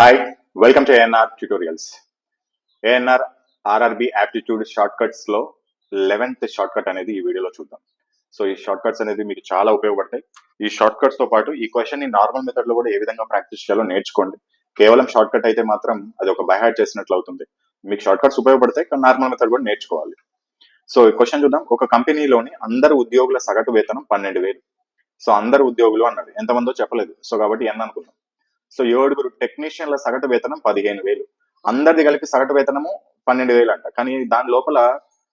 Hi welcome to ANR tutorials ANR RRB aptitude short కట్స్లో eleventh short cut అనేది ఈ వీడియోలో చూద్దాం. సో ఈ షార్ట్ కట్స్ అనేది మీకు చాలా ఉపయోగపడతాయి. ఈ షార్ట్ కట్స్తో పాటు ఈ క్వశ్చన్ నార్మల్ మెథడ్లో కూడా ఏ విధంగా ప్రాక్టీస్ చేయాలో నేర్చుకోండి. కేవలం షార్ట్ కట్ అయితే మాత్రం అది ఒక బైహార్ట్ చేసినట్లు అవుతుంది. మీకు షార్ట్ కట్స్ ఉపయోగపడతాయి కానీ నార్మల్ మెథడ్ కూడా నేర్చుకోవాలి. సో ఈ క్వశ్చన్ చూద్దాం. ఒక కంపెనీలోని అందరు ఉద్యోగుల సగటు వేతనం పన్నెండు వేలు. సో అందరు ఉద్యోగులు అన్నారు. ఎంతమందో చెప్పలేదు. సో కాబట్టి ఎన్ అనుకుందాం. సో ఏడుగురు టెక్నీషియన్ల సగటు వేతనం పదిహేను వేలు. అందరిది కలిపి సగటు వేతనము పన్నెండు వేలు అంట. కానీ దాని లోపల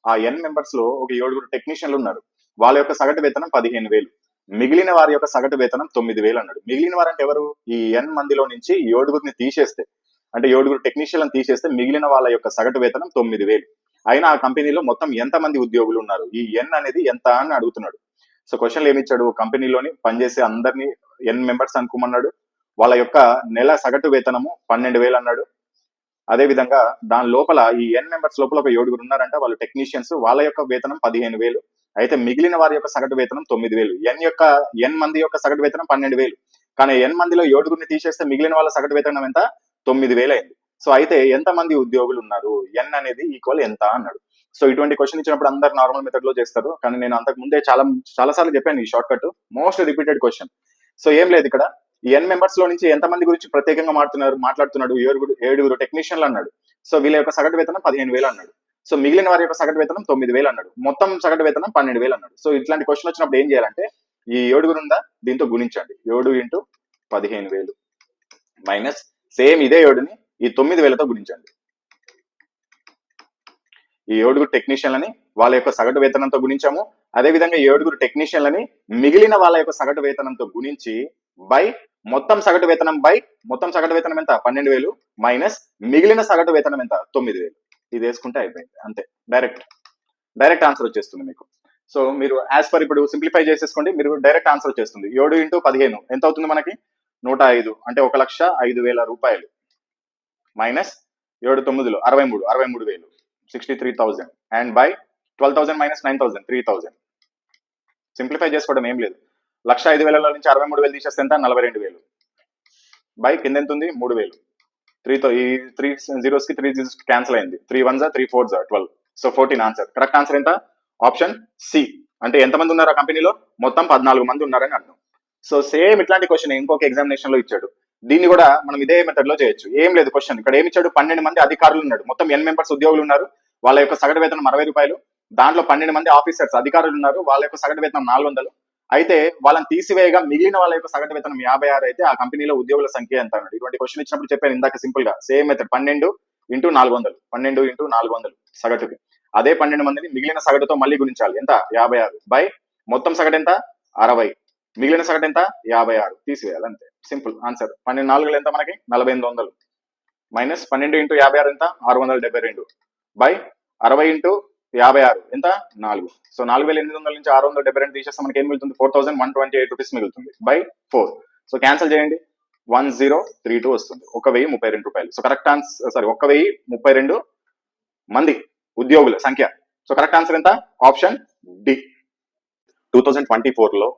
ఆ ఎన్ మెంబర్స్లో ఒక ఏడుగురు టెక్నీషియన్లు ఉన్నారు. వాళ్ళ యొక్క సగటు వేతనం పదిహేను వేలు. మిగిలిన వారి యొక్క సగటు వేతనం తొమ్మిది వేలు అన్నాడు. మిగిలిన వారంటే ఎవరు? ఈ ఎన్ మందిలో నుంచి ఏడుగురిని తీసేస్తే అంటే ఏడుగురు టెక్నీషియన్లను తీసేస్తే మిగిలిన వాళ్ళ యొక్క సగటు వేతనం తొమ్మిది వేలు. అయినా ఆ కంపెనీలో మొత్తం ఎంత మంది ఉద్యోగులు ఉన్నారు? ఈ ఎన్ అనేది ఎంత అని అడుగుతున్నాడు. సో క్వశ్చన్లు ఏమిచ్చాడు కంపెనీలోని పనిచేసే అందరినీ ఎన్ మెంబర్స్ అనుకోమన్నాడు. వాళ్ళ యొక్క నెల సగటు వేతనము పన్నెండు వేలు అన్నాడు. అదే విధంగా దాని లోపల ఈ ఎన్ మెంబర్స్ లోపల ఒక ఏడుగురు ఉన్నారంట. వాళ్ళు టెక్నీషియన్స్ వాళ్ళ యొక్క వేతనం పదిహేను వేలు. అయితే మిగిలిన వారి యొక్క సగటు వేతనం తొమ్మిది వేలు. ఎన్ యొక్క ఎన్ మంది యొక్క సగటు వేతనం పన్నెండు వేలు. కానీ ఎన్ మందిలో ఏడుగురిని తీసేస్తే మిగిలిన వాళ్ళ సగటు వేతనం ఎంత? తొమ్మిది వేలు అయింది. సో అయితే ఎంత మంది ఉద్యోగులు ఉన్నారు? ఎన్ అనేది ఈక్వల్ ఎంత అన్నాడు. సో ఇటువంటి క్వశ్చన్ ఇచ్చినప్పుడు అందరు నార్మల్ మెథడ్లో చేస్తారు. కానీ నేను అంతకు ముందే చాలా చాలా సార్లు చెప్పాను ఈ shortcut most repeated question so ఏం లేదు ఇక్కడ. ఎన్ మెంబర్స్లో నుంచి ఎంతమంది గురించి ప్రత్యేకంగా మాట్లాడుతున్నారు మాట్లాడుతున్నాడు ఏడుగురు ఏడుగురు టెక్నీషియన్లు అన్నాడు. సో వీళ్ళ యొక్క సగటు వేతనం పదిహేను వేలు అన్నాడు. సో మిగిలిన వారి యొక్క సగటు వేతనం తొమ్మిది వేలు అన్నాడు. మొత్తం సగటు వేతనం పన్నెండు వేలు అన్నాడు. సో ఇట్లాంటి క్వశ్చన్ వచ్చినప్పుడు ఏం చేయాలంటే ఈ ఏడుగురు ఉందా? దీంతో గుణించండి. ఏడు ఇంటూ పదిహేను వేలు. మైనస్ సేమ్ ఇదే ఏడుని ఈ తొమ్మిది వేలతో గుణించండి. ఈ ఏడుగురు టెక్నీషియన్లని వాళ్ళ యొక్క సగటు వేతనంతో గుణించాము. అదే విధంగా ఏడుగురు టెక్నీషియన్లని మిగిలిన వాళ్ళ యొక్క సగటు వేతనంతో గుణించి బై మొత్తం సగటు వేతనం బై మొత్తం సగటు వేతనం ఎంత? పన్నెండు వేలు మైనస్ మిగిలిన సగటు వేతనం ఎంత? తొమ్మిది వేలు. ఇది వేసుకుంటే అయిపోయింది. అంతే. డైరెక్ట్. డైరెక్ట్ ఆన్సర్ వచ్చేస్తుంది మీకు. సో మీరు యాజ్ పర్ ఇప్పుడు సింప్లిఫై చేసేసుకోండి మీరు డైరెక్ట్ ఆన్సర్ వచ్చేస్తుంది. ఏడు ఇంటూ పదిహేను. ఎంత అవుతుంది మనకి? నూట ఐదు. అంటే ఒక లక్ష ఐదు వేల రూపాయలు. మైనస్ ఏడు తొమ్మిదిలో అరవై మూడు అరవై మూడు వేలు. Sixty three thousand. And by twelve thousand minus nine thousand three thousand simplify చేసుకోవడం ఏం లేదు. లక్ష ఐదు వేలలో నుంచి అరవై మూడు వేలు తీసేస్తే ఎంత? నలభై రెండు వేలు. బై కింద ఎంత ఉంది? మూడు వేలు. త్రీతో ఈ త్రీ జీరోస్కి త్రీ జీరోస్ క్యాన్సిల్ అయింది. త్రీ వన్ జా త్రీ ఫోర్ జా twelve so fourteen answer correct answer ఎంత? ఆప్షన్ సి అంటే ఎంతమంది ఉన్నారు ఆ కంపెనీలో? మొత్తం పద్నాలుగు మంది ఉన్నారని అర్థం. సో సేమ్ ఇట్లాంటి క్వశ్చన్ ఇంకొక ఎగ్జామినేషన్లో ఇచ్చాడు. దీన్ని కూడా మనం ఇదే మెథడ్లో చేయొచ్చు. ఏం లేదు క్వశ్చన్ ఇక్కడ ఏమి ఇచ్చాడు? పన్నెండు మంది అధికారులు ఉన్నాడు మొత్తం ఎన్ మెంబర్స్ ఉద్యోగులు ఉన్నారు. వాళ్ళ యొక్క సగటు వేతనం అరవై రూపాయలు. దాంట్లో పన్నెండు మంది ఆఫీసర్స్ అధికారులు ఉన్నారు. వాళ్ళ యొక్క సగటు వేతనం నాలుగు వందలు. అయితే వాళ్ళని తీసివేయగా మిగిలిన వాళ్ళ యొక్క సగటు వేతనం యాభై ఆరు అయితే ఆ కంపెనీలో ఉద్యోగుల సంఖ్య ఎంత అన్నాడు. ఇటువంటి క్వశ్చన్ ఇచ్చినప్పుడు చెప్పాను ఇందాక సింపుల్గా. సేమ్ మెథడ్ పన్నెండు ఇంటూ నాలుగు వందలు. పన్నెండు ఇంటూ నాలుగు వందలు సగటుకి. అదే పన్నెండు మందిని మిగిలిన సగటుతో మళ్ళీ గుణించాలి. ఎంత? యాభై ఆరు. బై మొత్తం సగటు ఎంత? అరవై. మిగిలిన సగటు ఎంత? యాభై ఆరు. తీసివేయాలి. అంతే. సింపుల్ ఆన్సర్ పన్నెండు నాలుగులు ఎంత మనకి? నలభై ఎనిమిది వందలు. మైనస్ పన్నెండు ఇంటూ యాభై ఆరు ఎంత? ఆరు వందల డెబ్బై రెండు. బై అరవై ఇంటూ యాభై ఆరు. ఎంత? నాలుగు. సో నాలుగు వేల ఎనిమిది వందల నుంచి ఆరు వందల డెబ్బై రెండు తీసేస్తే మనకి ఏం మిగులుతుంది? Four thousand one twenty eight rupees మిగులుతుంది బై ఫోర్. సో క్యాన్సిల్ చేయండి. వన్ జీరో త్రీ టూ వస్తుంది. ఒక వెయ్యి ముప్పై రెండు రూపాయలు. సో కరెక్ట్ ఆన్సర్ సారీ ఒక వెయ్యి ముప్పై రెండు మంది ఉద్యోగుల సంఖ్య. సో కరెక్ట్ ఆన్సర్ ఎంత? Option D. Two thousand twenty ఫోర్లో